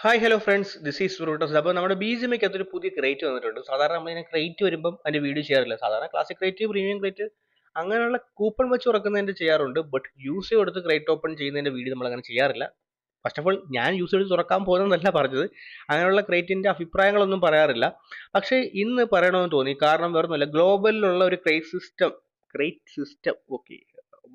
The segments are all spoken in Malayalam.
Hi hello friends this is roots അപ്പോൾ നമ്മുടെ ബി ജി എമ്മയ്ക്ക് അതൊരു പുതിയ ക്രേറ്റ് വന്നിട്ടുണ്ട്. സാധാരണ നമ്മൾ ഇതിനെ ക്രേറ്റ് വരുമ്പം അതിന്റെ വീഡിയോ ചെയ്യാറില്ല. സാധാരണ ക്ലാസിക് ക്രേറ്റ് പ്രീമിയം ക്രേറ്റ് അങ്ങനെയുള്ള കൂപ്പൺ വെച്ച് തുറക്കുന്നതിന്റെ ചെയ്യാറുണ്ട്. ബട്ട് യൂസ് കൊടുത്ത് ക്രേറ്റ് ഓപ്പൺ ചെയ്യുന്നതിന്റെ വീഡിയോ നമ്മൾ അങ്ങനെ ചെയ്യാറില്ല. ഫസ്റ്റ് ഓഫ് ഓൾ ഞാൻ യൂസ് ചെയ്ത് തുറക്കാൻ പോകുന്നതല്ല പറഞ്ഞത്. അങ്ങനെയുള്ള ക്രേറ്റിന്റെ അഭിപ്രായങ്ങളൊന്നും പറയാറില്ല. പക്ഷേ ഇന്ന് പറയണമെന്ന് തോന്നി. കാരണം വേറൊന്നുമില്ല. ഗ്ലോബലിലുള്ള ഒരു crate system crate system okay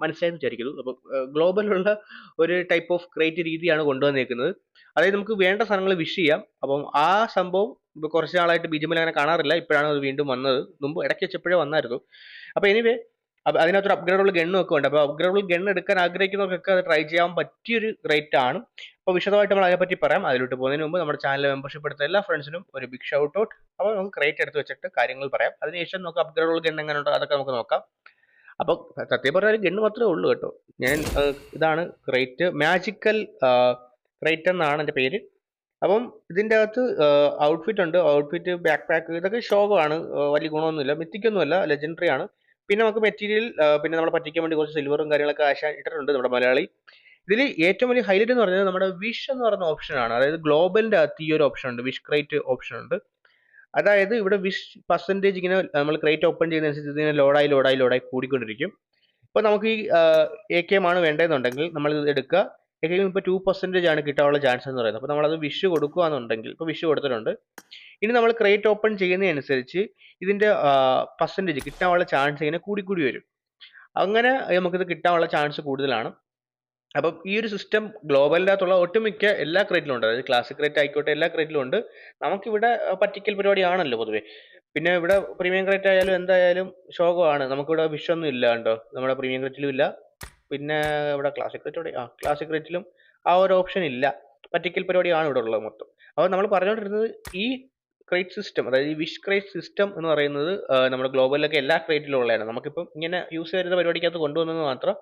മനസ്സിലായെന്ന് വിചാരിക്കുന്നു. അപ്പോൾ ഗ്ലോബലുള്ള ഒരു ടൈപ്പ് ഓഫ് ക്രിയേറ്റീവ് രീതിയാണ് കൊണ്ടുവന്നേക്കുന്നത്. അതായത് നമുക്ക് വേണ്ട സാധനങ്ങൾ വിഷ് ചെയ്യാം. അപ്പം ആ സംഭവം ഇപ്പൊ കുറച്ച് നാളായിട്ട് ബി അങ്ങനെ കാണാറില്ല. ഇപ്പോഴാണ് അത് വീണ്ടും വന്നത്. മുമ്പ് ഇടയ്ക്ക് വെച്ചപ്പോഴേ വന്നായിരുന്നു. അപ്പോൾ എനിവേ അതിനകത്തൊരു അപ്ഗ്രേഡബിൾ ഗണ്ണും ഒക്കെ ഉണ്ട്. അപ്പോൾ അപ്ഗ്രേഡബിൾ ഗൺ എടുക്കാൻ ആഗ്രഹിക്കുന്നവർക്കൊക്കെ അത് ട്രൈ ചെയ്യാൻ പറ്റിയൊരു റേറ്റ് ആണ്. അപ്പോൾ വിശദമായിട്ട് നമ്മൾ അതിനെപ്പറ്റി പറയാം. അതിലോട്ട് പോകുന്നതിന് മുമ്പ് നമ്മുടെ ചാനൽ മെമ്പർഷിപ്പ് എടുത്ത എല്ലാ ഫ്രണ്ട്സിനും ഒരു ബിഗ് ഷൗട്ട് ഔട്ട് അപ്പോൾ നമുക്ക് ക്രേറ്റ് എടുത്ത് വെച്ചിട്ട് കാര്യങ്ങൾ പറയാം. അതിനുശേഷം നമുക്ക് അപ്ഗ്രേഡബിൾ ഗൺ എങ്ങനെ ഉണ്ടോ അതൊക്കെ നമുക്ക് നോക്കാം. അപ്പോൾ സത്യം പറഞ്ഞാൽ ഗണ്ണ് മാത്രമേ ഉള്ളൂ കേട്ടോ. ഞാൻ ഇതാണ് ക്രൈറ്റ് മാജിക്കൽ ക്രൈറ്റ് എന്നാണ് എന്റെ പേര്. അപ്പം ഇതിന്റെ അകത്ത് ഔട്ട്ഫിറ്റ് ഉണ്ട്. ഔട്ട്ഫിറ്റ് ബാക്ക് പാക്ക് ഇതൊക്കെ ഷോകമാണ് വലിയ ഗുണമൊന്നുമില്ല. മിത്തിക്കൊന്നുമല്ല. ലെജൻഡറി ആണ്. പിന്നെ നമുക്ക് മെറ്റീരിയൽ പിന്നെ നമ്മളെ പറ്റിക്കാൻ വേണ്ടി കുറച്ച് സിൽവറും കാര്യങ്ങളൊക്കെ ആശ ഇട്ടിട്ടുണ്ട് നമ്മുടെ മലയാളി. ഇതിൽ ഏറ്റവും വലിയ ഹൈലൈറ്റ് എന്ന് പറയുന്നത് നമ്മുടെ വിഷ് എന്ന് പറയുന്ന ഓപ്ഷനാണ് അതായത് ഗ്ലോബലിന്റെ അകത്ത് ഈ ഒരു ഓപ്ഷൻ ഉണ്ട്. വിഷ് ക്രൈറ്റ് ഓപ്ഷൻ ഉണ്ട്. അതായത് ഇവിടെ വിഷ് പെർസെന്റേജ് ഇങ്ങനെ നമ്മൾ ക്രേറ്റ് ഓപ്പൺ ചെയ്യുന്നതനുസരിച്ച് ഇതിനെ ലോഡായി ലോഡായി ലോഡായി കൂടിക്കൊണ്ടിരിക്കും. ഇപ്പോൾ നമുക്ക് ഈ എ കെ എം ആണ് വേണ്ടതെന്നുണ്ടെങ്കിൽ നമ്മൾ ഇത് എടുക്കുക. എ കെ എം ഇപ്പോൾ ടു പെർസെന്റേജ് ആണ് കിട്ടാനുള്ള ചാൻസ് എന്ന് പറയുന്നത്. അപ്പോൾ നമ്മളത് വിഷ് കൊടുക്കുകയാണെന്നുണ്ടെങ്കിൽ ഇപ്പോൾ വിഷ് കൊടുത്തിട്ടുണ്ട്. ഇനി നമ്മൾ ക്രേറ്റ് ഓപ്പൺ ചെയ്യുന്നതനുസരിച്ച് ഇതിന്റെ പെർസെന്റേജ് കിട്ടാനുള്ള ചാൻസ് ഇങ്ങനെ കൂടിക്കൂടി കൂടി വരും. അങ്ങനെ നമുക്കിത് കിട്ടാനുള്ള ചാൻസ് കൂടുതലാണ്. അപ്പം ഈ ഒരു സിസ്റ്റം ഗ്ലോബലിനകത്തുള്ള ഒട്ടുമിക്ക എല്ലാ ക്രേറ്റിലും ഉണ്ട്. അതായത് ക്ലാസിക് ക്രേറ്റ് ആയിക്കോട്ടെ എല്ലാ ക്രേറ്റിലും ഉണ്ട്. നമുക്കിവിടെ പറ്റിക്കൽ പരിപാടിയാണല്ലോ പൊതുവെ. പിന്നെ ഇവിടെ പ്രീമിയം ക്രേറ്റ് ആയാലും എന്തായാലും ശോകമാണ്. നമുക്കിവിടെ വിഷൊന്നും ഇല്ല കണ്ടോ നമ്മുടെ പ്രീമിയം ക്രേറ്റിലും ഇല്ല. പിന്നെ ഇവിടെ ക്ലാസിക് ക്രേറ്റ് ആ ക്ലാസിക് ക്രേറ്റിലും ആ ഒരു ഓപ്ഷൻ ഇല്ല. പറ്റിക്കൽ പരിപാടിയാണ് ഇവിടെ ഉള്ളത് മൊത്തം. അപ്പോൾ നമ്മൾ പറഞ്ഞുകൊണ്ടിരുന്നത് ഈ ക്രേറ്റ് സിസ്റ്റം അതായത് ഈ വിഷ് ക്രേറ്റ് സിസ്റ്റം എന്ന് പറയുന്നത് നമ്മുടെ ഗ്ലോബലിലൊക്കെ എല്ലാ ക്രേറ്റിലും ഉള്ളതാണ്. നമുക്കിപ്പം ഇങ്ങനെ യൂസ് ചെയ്യുന്ന പരിപാടിക്കകത്ത് കൊണ്ടുവന്നത് മാത്രം.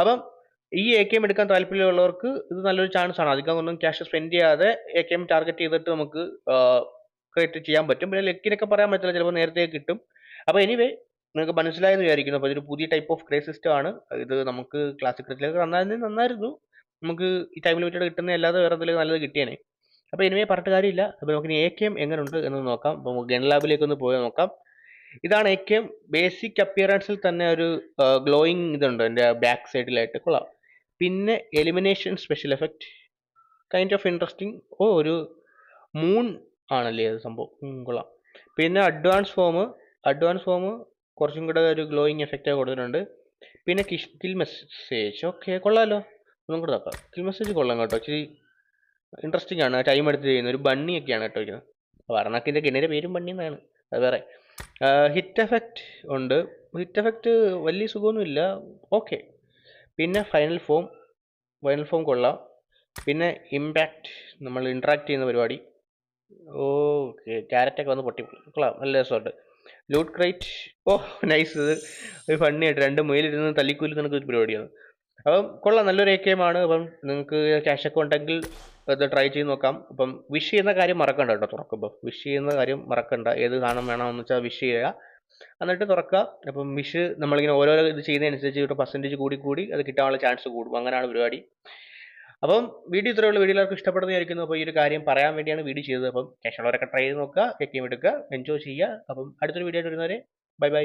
അപ്പം ഈ എ കെ എം എടുക്കാൻ താല്പര്യമുള്ളവർക്ക് ഇത് നല്ലൊരു ചാൻസ് ആണ്. അധികം ഒന്നും ക്യാഷ് സ്പെൻഡ് ചെയ്യാതെ എ കെ എം ടാർഗറ്റ് ചെയ്തിട്ട് നമുക്ക് ക്രിയേറ്റ് ചെയ്യാൻ പറ്റും. പിന്നെ ലക്കിനൊക്കെ പറയാൻ പറ്റില്ല ചിലപ്പോൾ നേരത്തെ കിട്ടും. അപ്പോൾ എനിവേ നിങ്ങൾക്ക് മനസ്സിലായെന്ന് വിചാരിക്കുന്നു. അപ്പോൾ ഇതൊരു പുതിയ ടൈപ്പ് ഓഫ് ക്രേ സിസ്റ്റം ആണ്. ഇത് നമുക്ക് ക്ലാസിക് ക്രിക്കറ്റിലേക്ക് നന്നായിരുന്നു നന്നായിരുന്നു. നമുക്ക് ഈ ടൈം ലിമിറ്റഡ് കിട്ടുന്ന അല്ലാതെ വേറെ എന്തെങ്കിലും നല്ലത് കിട്ടിയേനെ. അപ്പോൾ എനിവേ പറഞ്ഞിട്ട് കാര്യമില്ല. അപ്പോൾ നമുക്ക് എ കെ എം എങ്ങനെയുണ്ട് എന്ന് നോക്കാം. അപ്പോൾ നമുക്ക് ഗൺ ലാബിലേക്ക് ഒന്ന് പോയി നോക്കാം. ഇതാണ് എ കെ എം ബേസിക് അപ്പിയറൻസിൽ തന്നെ ഒരു ഗ്ലോയിങ് ഇതുണ്ട്. എന്റെ ബാക്ക് സൈഡിലായിട്ട് കൊള്ളാം. പിന്നെ elimination special effect kind of interesting ഓ ഒരു മൂൺ ആണല്ലേ അത് സംഭവം? കൊള്ളാം. പിന്നെ അഡ്വാൻസ് ഫോം അഡ്വാൻസ് ഫോം കുറച്ചും കൂടെ ഒരു ഗ്ലോയിങ് എഫക്റ്റ് കൊടുത്തിട്ടുണ്ട്. പിന്നെ കിൽ മെസ്സേജ് ഓക്കെ കൊള്ളാമല്ലോ ഒന്നും കൂടെ നോക്കാം. കിൽ മെസ്സേജ് കൊള്ളാം കേട്ടോ. ഇച്ചിരി ഇൻട്രസ്റ്റിംഗ് ആണ്. ടൈം എടുത്ത് ചെയ്യുന്ന ഒരു ബണ്ണിയൊക്കെയാണ് കേട്ടോ ഇത് വർണക്കിന്റെ കിണിന്റെ പേരും ബണ്ണി എന്നാണ്. അത് വേറെ. ഹിറ്റ് എഫക്റ്റ് ഉണ്ട്. ഹിറ്റ് എഫക്റ്റ് വലിയ സുഖമൊന്നുമില്ല. ഓക്കെ പിന്നെ ഫൈനൽ ഫോം ഫൈനൽ ഫോം കൊള്ളാം. പിന്നെ ഇമ്പാക്റ്റ് നമ്മൾ ഇൻട്രാക്ട് ചെയ്യുന്ന പരിപാടി. ഓ ക്യാരറ്റൊക്കെ വന്ന് പൊട്ടി. കൊള്ളാം നല്ല രസമുണ്ട്. ലൂട്ട് ക്രൈറ്റ് ഓ നൈസ് ഇത് ഒരു ഫണ്ണി ആയിട്ട് രണ്ട് മുയിലിരുന്ന് തല്ലിക്കൂലി നിനക്ക് ഒരു പരിപാടിയാണ്. അപ്പം കൊള്ളാം നല്ലൊരു എ കെ ആണ്. അപ്പം നിങ്ങൾക്ക് ക്യാഷ് ഒക്കെ ഉണ്ടെങ്കിൽ അത് ട്രൈ ചെയ്ത് നോക്കാം. അപ്പം വിഷ് ചെയ്യുന്ന കാര്യം മറക്കണ്ട കേട്ടോ തുറക്കുമ്പോൾ വിഷ് ചെയ്യുന്ന കാര്യം മറക്കണ്ട. ഏത് സാധനം വേണമെന്ന് വെച്ചാൽ വിഷ് ചെയ്യുക. എന്നിട്ട് തുറക്കുക. അപ്പം മിഷ് നമ്മളിങ്ങനെ ഓരോരോ ഇത് ചെയ്യുന്നതനുസരിച്ച് പെർസെന്റേജ് കൂടി കൂടി അത് കിട്ടാനുള്ള ചാൻസ് കൂടും. അങ്ങനെയാണ് പരിപാടി. അപ്പം വീഡിയോ ഇത്രയുള്ള വീഡിയോ എല്ലാവർക്കും ഇഷ്ടപ്പെടുന്നതായിരിക്കുന്നു അപ്പോൾ ഈ ഒരു കാര്യം പറയാൻ വേണ്ടിയാണ് വീഡിയോ ചെയ്തത്. അപ്പം ക്യാഷ് ഉള്ളവരൊക്കെ ട്രൈ ചെയ്ത് നോക്കുക. എക്കെയും എടുക്കുക. എൻജോയ് ചെയ്യുക. അപ്പം അടുത്തൊരു വീഡിയോ ആയിട്ട് വരുന്നവരെ ബൈ ബൈ